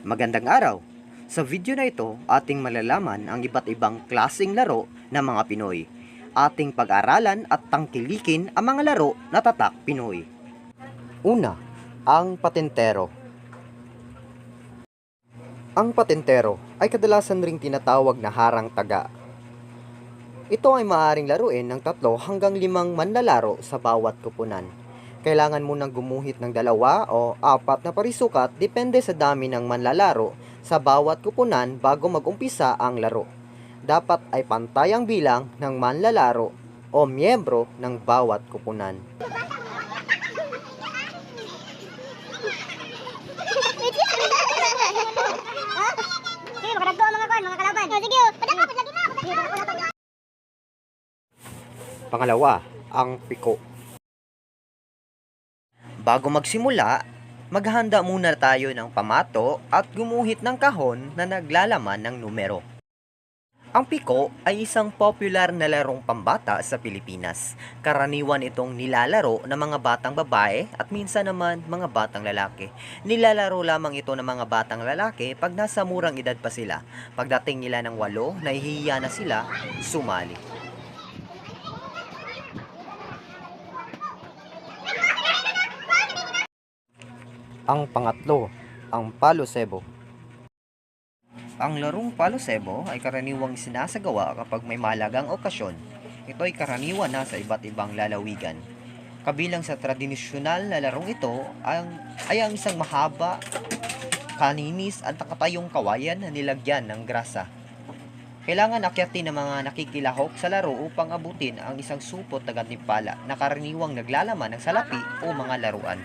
Magandang araw! Sa video na ito, ating malalaman ang iba't ibang klasing laro ng mga Pinoy. Ating pag-aralan at tangkilikin ang mga laro na tatak Pinoy. Una, ang patentero. Ang patentero ay kadalasan ring tinatawag na harang taga. Ito ay maaaring laruin ng tatlo hanggang limang manlalaro sa bawat kupunan. Kailangan mo nang gumuhit ng dalawa o apat na parisukat depende sa dami ng manlalaro sa bawat kupunan bago mag-umpisa ang laro. Dapat ay pantay ang bilang ng manlalaro o miyembro ng bawat kupunan. Makadagdo ang Bago magsimula, maghanda muna tayo ng pamato at gumuhit ng kahon na naglalaman ng numero. Ang piko ay isang popular na larong pambata sa Pilipinas. Karaniwan itong nilalaro ng mga batang babae at minsan naman mga batang lalaki. Nilalaro lamang ito ng mga batang lalaki pag nasa murang edad pa sila. Pagdating nila ng walo, nahihiya na sila sumali. Ang pangatlo, ang palo sebo. Ang larong palo sebo ay karaniwang sinasagawa kapag may malagang okasyon. Ito ay karaniwan na sa iba't ibang lalawigan. Kabilang sa tradisyonal na larong ito ang, ay ang isang mahaba, kaninis at nakatayong kawayan na nilagyan ng grasa. Kailangan akyatin ng mga nakikilahok sa laro upang abutin ang isang supot na gantimpala na karaniwang naglalaman ng salapi o mga laruan.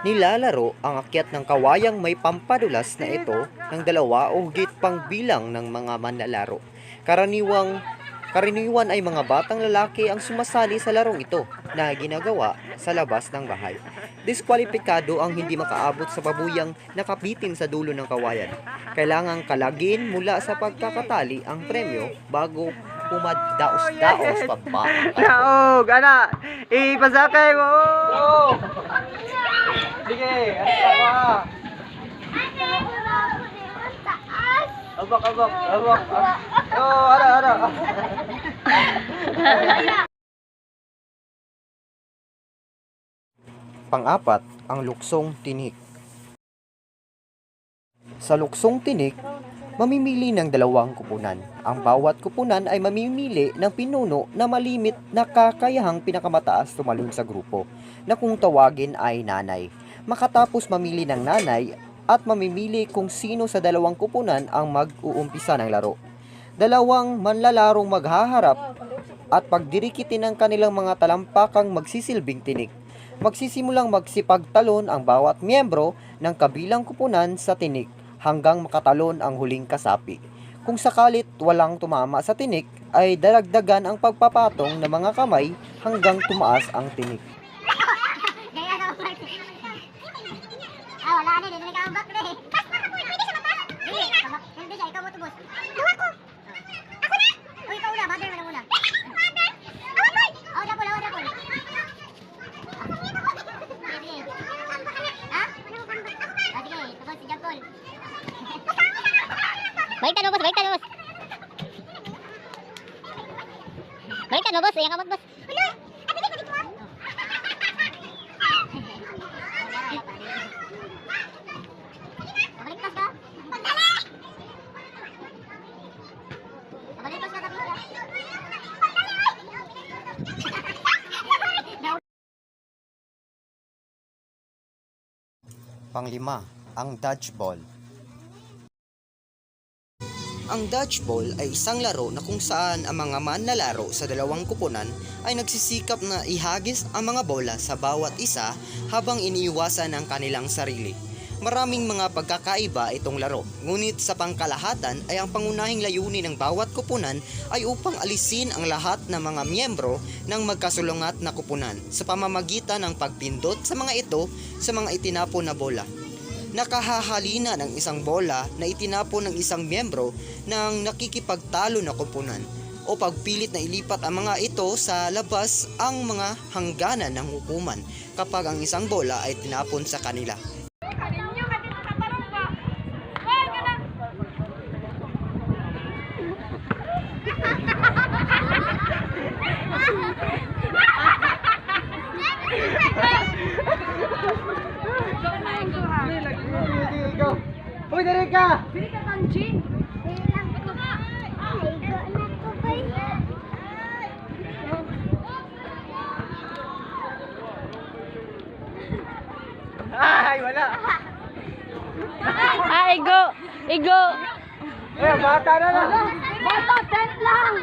Nilalaro ang akyat ng kawayang may pampadulas na ito ng dalawa o higit pang bilang ng mga manlalaro. Karaniwang karaniwan ay mga batang lalaki ang sumasali sa larong ito na ginagawa sa labas ng bahay. Diskwalipikado ang hindi makaabot sa babuyang nakapitin sa dulo ng kawayan. Kailangang kalagin mula sa pagkakatali ang premyo bago pumaddaos-daos pa ba? Naog, ana, ipasakay mo. Sige, ano pa? Abak, abak, abak. Oh, ara, ara. Pang-apat, ang luksong tinik. Sa luksong tinik, mamimili ng dalawang kupunan. Ang bawat kupunan ay mamimili ng pinuno na malimit na kakayahang pinakamataas tumalon sa grupo, na kung tawagin ay nanay. Makatapos mamili ng nanay at mamimili kung sino sa dalawang kupunan ang mag-uumpisa ng laro. Dalawang manlalarong maghaharap at pagdirikitin ng kanilang mga talampakang magsisilbing tinik magsisimulang magsipagtalon ang bawat miyembro ng kabilang kupunan sa tinik hanggang makatalon ang huling kasapi. Kung sakalit walang tumama sa tinik, ay daragdagan ang pagpapatong ng mga kamay hanggang tumaas ang tinik. Gaya na ako. Ah, wala na, hindi na ikaw back na eh. Na ako, pwede siya mapasok. Hindi, kabak- hindi siya, ikaw mo tubos. Duwa ko. Ako na? O, ikaw una, mother mo na muna. Mother? Awan mo! Oh, dapol, awan, dapol. Baliktad mo, boss, baliktad mo, boss. Baliktad mo, boss. Ayan ka, boss. Wala! Ate, dito, dito, ah. Pabalikas ka? Pagdali! Pabalikas ka tapos ka? Pagdali! Panglima, ang dodgeball. Ang dodgeball ay isang laro na kung saan ang mga manlalaro sa dalawang kupunan ay nagsisikap na ihagis ang mga bola sa bawat isa habang iniiwasan ang kanilang sarili. Maraming mga pagkakaiba itong laro, ngunit sa pangkalahatan ay ang pangunahing layunin ng bawat kupunan ay upang alisin ang lahat ng mga miyembro ng magkasulungat na kupunan sa pamamagitan ng pagpindot sa mga ito sa mga itinapon na bola nakahahalina ng isang bola na itinapon ng isang miyembro ng nakikipagtalo na kupunan o pagpilit na ilipat ang mga ito sa labas ang mga hangganan ng hukuman kapag ang isang bola ay tinapon sa kanila. Uy, dali ka! Pili ka kanji. Pili lang ko. Ay, go na ko ba Ay, wala! Ah, igo. Igo. Eh, bata na lang! Bata, tent lang.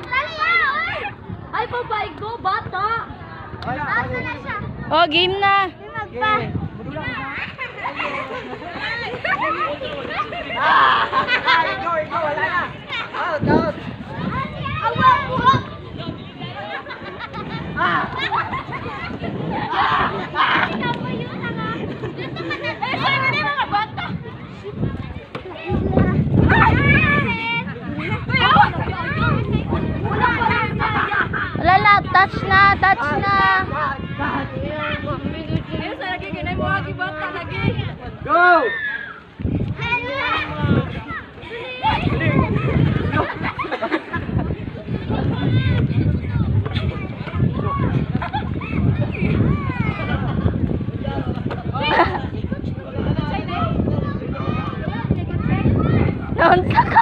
Ay, babae ko, bata. Asa na siya? Oh, game na. Magpa. Ah, ikaw, ikaw, wala na! Out, out! Awa, awa. Eh, saan na yung mga bata? Wala na, touch na, touch na. Go! Naon sa ka.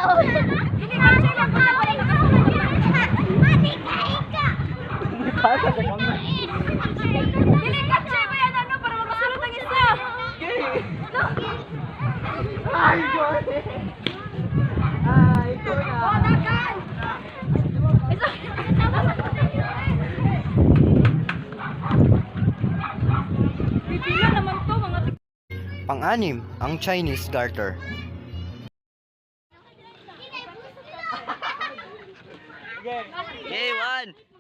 Kasa sa kami. Ay, God! Ay, ikaw na! Pang-anim, ang Chinese Garter. Okay, one! One!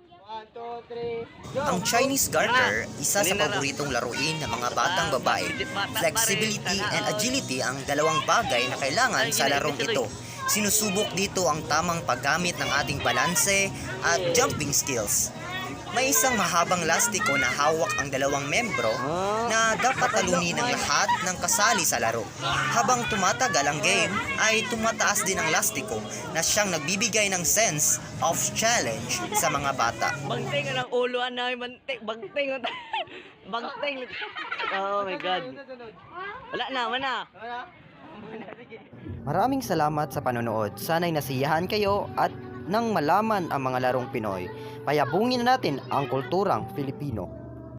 Ang Chinese Garter, isa sa paboritong laruin ng mga batang babae. Flexibility and agility ang dalawang bagay na kailangan sa larong ito. Sinusubok dito ang tamang paggamit ng ating balanse at jumping skills. May isang mahabang lastiko na hawak ang dalawang membro na dapat talunin ng lahat ng kasali sa laro. Habang tumatagal ang game, ay tumataas din ang lastiko na siyang nagbibigay ng sense of challenge sa mga bata. Bangting ng ulo na bangting bangting bangting oh my god wala na wala Wala? Maraming salamat sa panonood. Sana'y nasiyahan kayo at nang malaman ang mga larong Pinoy, payabungin na natin ang kulturang Filipino.